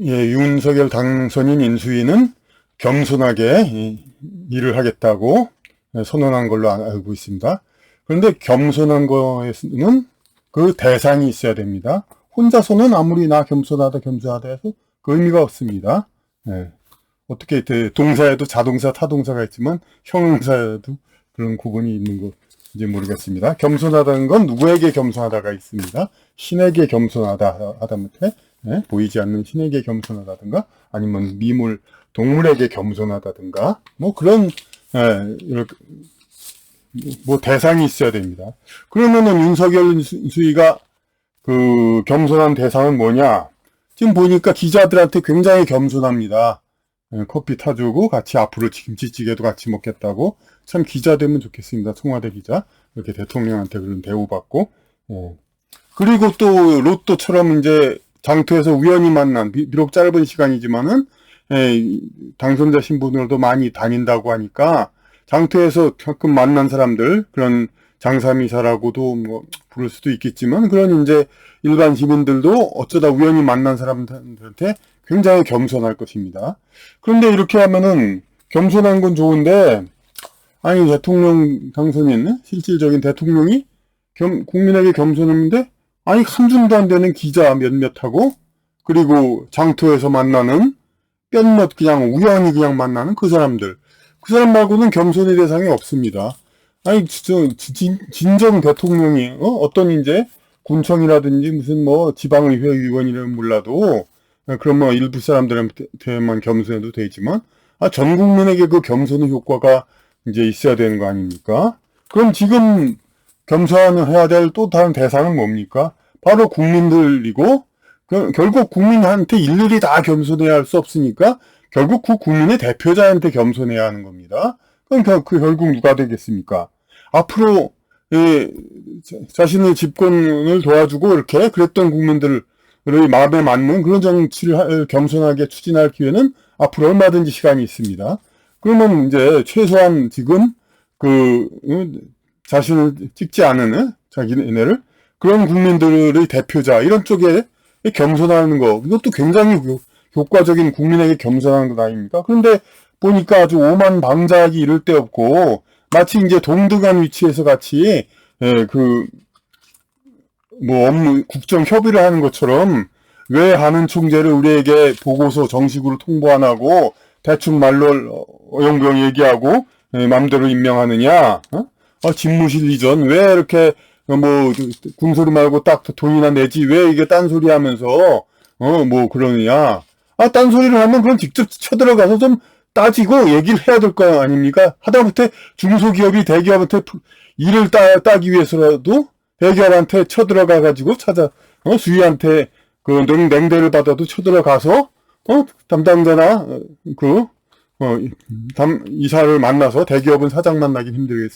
예, 윤석열 당선인 인수위는 겸손하게 이- 일을 하겠다고 선언한 걸로 아- 알고 있습니다. 그런데 겸손한 거에는 그 대상이 있어야 됩니다. 혼자서는 아무리 나 겸손하다 겸손하다 해서 그 의미가 없습니다. 예. 어떻게 그 동사에도 자동사, 타동사가 있지만 형용사에도 그런 구분이 있는 건지 모르겠습니다. 겸손하다는 건 누구에게 겸손하다가 있습니다. 신에게 겸손하다 하다못해 예? 보이지 않는 신에게 겸손하다든가 아니면 미물 동물에게 겸손하다든가 뭐 그런 예, 이렇게 뭐 대상이 있어야 됩니다. 그러면은 윤석열 수위가 그 겸손한 대상은 뭐냐? 지금 보니까 기자들한테 굉장히 겸손합니다. 예, 커피 타주고 같이 앞으로 김치찌개도 같이 먹겠다고 참 기자 되면 좋겠습니다. 청와대 기자 이렇게 대통령한테 그런 대우받고 예. 그리고 또 로또처럼 이제 장터에서 우연히 만난 비- 비록 짧은 시간이지만은 예, 이 당선자 신분으로도 많이 다닌다고 하니까 장터에서 가끔 만난 사람들 그런 장사미사라고도 뭐 부를 수도 있겠지만 그런 이제 일반 시민들도 어쩌다 우연히 만난 사람들한테 굉장히 겸손할 것입니다. 그런데 이렇게 하면은 겸손한 건 좋은데 아니 대통령 당선인 실질적인 대통령이 겸, 국민에게 겸손했는데 아니 한 줌도 안 되는 기자 몇몇하고 그리고 장터에서 만나는 몇몇 그냥 우연히 그냥 만나는 그 사람들 그 사람 말고는 겸손의 대상이 없습니다. 아니 진짜 진, 진정 대통령이 어? 어떤 이제 군청이라든지 무슨 뭐 지방의회 의원이라면 몰라도 아, 그런 뭐 일부 사람들한테만 겸손해도 되지만 아, 전 국민에게 그 겸손의 효과가 이제 있어야 되는 거 아닙니까? 그럼 지금 겸손해야 될 또 다른 대상은 뭡니까? 바로 국민들이고 그, 결국 국민한테 일일이 다 겸손해야 할 수 없으니까 결국 그 국민의 대표자한테 겸손해야 하는 겁니다. 그럼 그, 그 결국 누가 되겠습니까? 앞으로 예, 자- 자신의 집권을 도와주고 이렇게 그랬던 국민들의 마음에 맞는 그런 정치를 하- 겸손하게 추진할 기회는 앞으로 얼마든지 시간이 있습니다. 그러면 이제 최소한 지금 그 어, 자신을 찍지 않은 어? 자기네를 그런 국민들의 대표자 이런 쪽에 겸손하는 거 이것도 굉장히 효- 효과적인 국민에게 겸손하는 것 아닙니까? 그런데 보니까 아주 오만 방자하기 이를 데 없고 마치 이제 동등한 위치에서 같이 예, 그, 뭐 업무, 국정 협의를 하는 것처럼 왜 하는 총재를 우리에게 보고서 정식으로 통보 안 하고 대충 말로 어영부영 얘기하고 예, 맘대로 임명하느냐? 어? 아, 집무실 이전 왜 이렇게 어, 뭐 군소리 말고 딱 돈이나 내지 왜 이게 딴소리 하면서 어 뭐 그러느냐? 아 딴소리를 하면 그럼 직접 쳐들어가서 좀 따지고 얘기를 해야 될 거 아닙니까? 하다못해 중소기업이 대기업한테 푸- 일을 따, 따기 위해서라도 대기업한테 쳐들어가 가지고 찾아 어, 수위한테 그 냉, 냉대를 받아도 쳐들어가서 어 담당자나 어, 그 어, 이- 담, 이사를 만나서 대기업은 사장 만나긴 힘들겠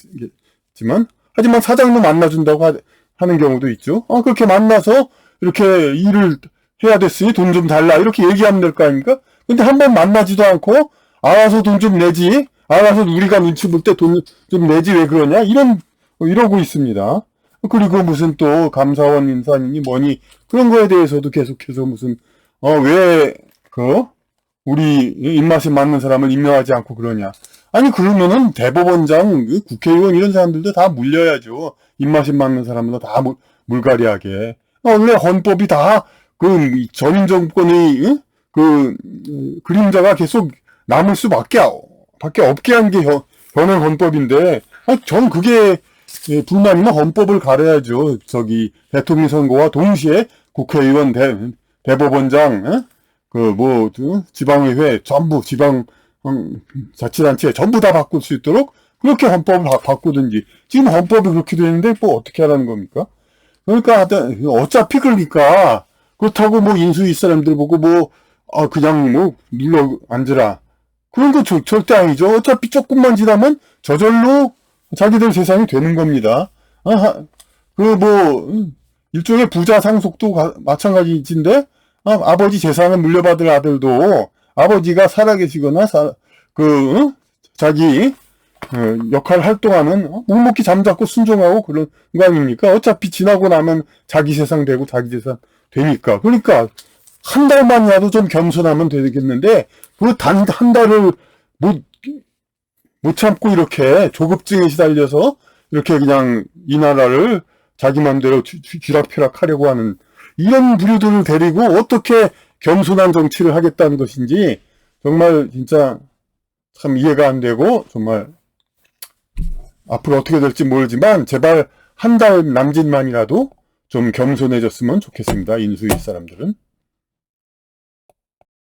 지만 하지만 사장도 만나준다고 하, 하는 경우도 있죠. 어, 그렇게 만나서 이렇게 일을 해야 됐으니 돈 좀 달라 이렇게 얘기하면 될 거 아닙니까? 근데 한 번 만나지도 않고 알아서 돈 좀 내지 알아서 우리가 눈치 볼 때 돈 좀 내지 왜 그러냐 이런 이러고 있습니다. 그리고 무슨 또 감사원 인사니 뭐니 그런 거에 대해서도 계속해서 무슨 어 왜 그 우리 입맛에 맞는 사람을 임명하지 않고 그러냐 아니 그러면은 대법원장 그 국회의원 이런 사람들도 다 물려야죠 입맛에 맞는 사람은 다 물, 물갈이하게 원래 헌법이 다 그 전임 정권의 응? 그 음, 그림자가 계속 남을 수밖에 밖에 없게 한 게 현행 헌법인데 아, 전 그게 예, 불만이면 헌법을 가려야죠. 저기 대통령 선거와 동시에 국회의원, 대, 대법원장, 그 뭐 지방의회 전부 지방 음, 자치단체 전부 다 바꿀 수 있도록 그렇게 헌법을 바, 바꾸든지 지금 헌법이 그렇게 되는데 뭐 어떻게 하라는 겁니까? 그러니까 어차피 그러니까 그렇다고 뭐 인수위 사람들 보고 뭐 아, 그냥 뭐 눌러 앉으라 그런 거 저- 절대 아니죠. 어차피 조금만 지나면 저절로 자기들 세상이 되는 겁니다. 아, 그뭐 일종의 부자 상속도 가- 마찬가지인데 아, 버지 재산을 물려받을 아들도 아버지가 살아계시거나 사- 그 응? 자기 어, 역할 활동하는 어, 묵묵히 잠자코 순종하고 그런 거 아닙니까? 어차피 지나고 나면 자기 세상 되고 자기 재산 되니까. 그러니까 한 달만이라도 좀 겸손하면 되겠는데 그단한 달을 못, 못 참고 이렇게 조급증에 시달려서 이렇게 그냥 이 나라를 자기 쥐- 쥐락펴락 하려고 하는 이런 부류들을 데리고 어떻게 겸손한 정치를 하겠다는 것인지 정말 진짜 참 이해가 안 되고 정말 앞으로 어떻게 될지 모르지만 제발 한 달 남짓만이라도 좀 겸손해졌으면 좋겠습니다. 인수위 사람들은.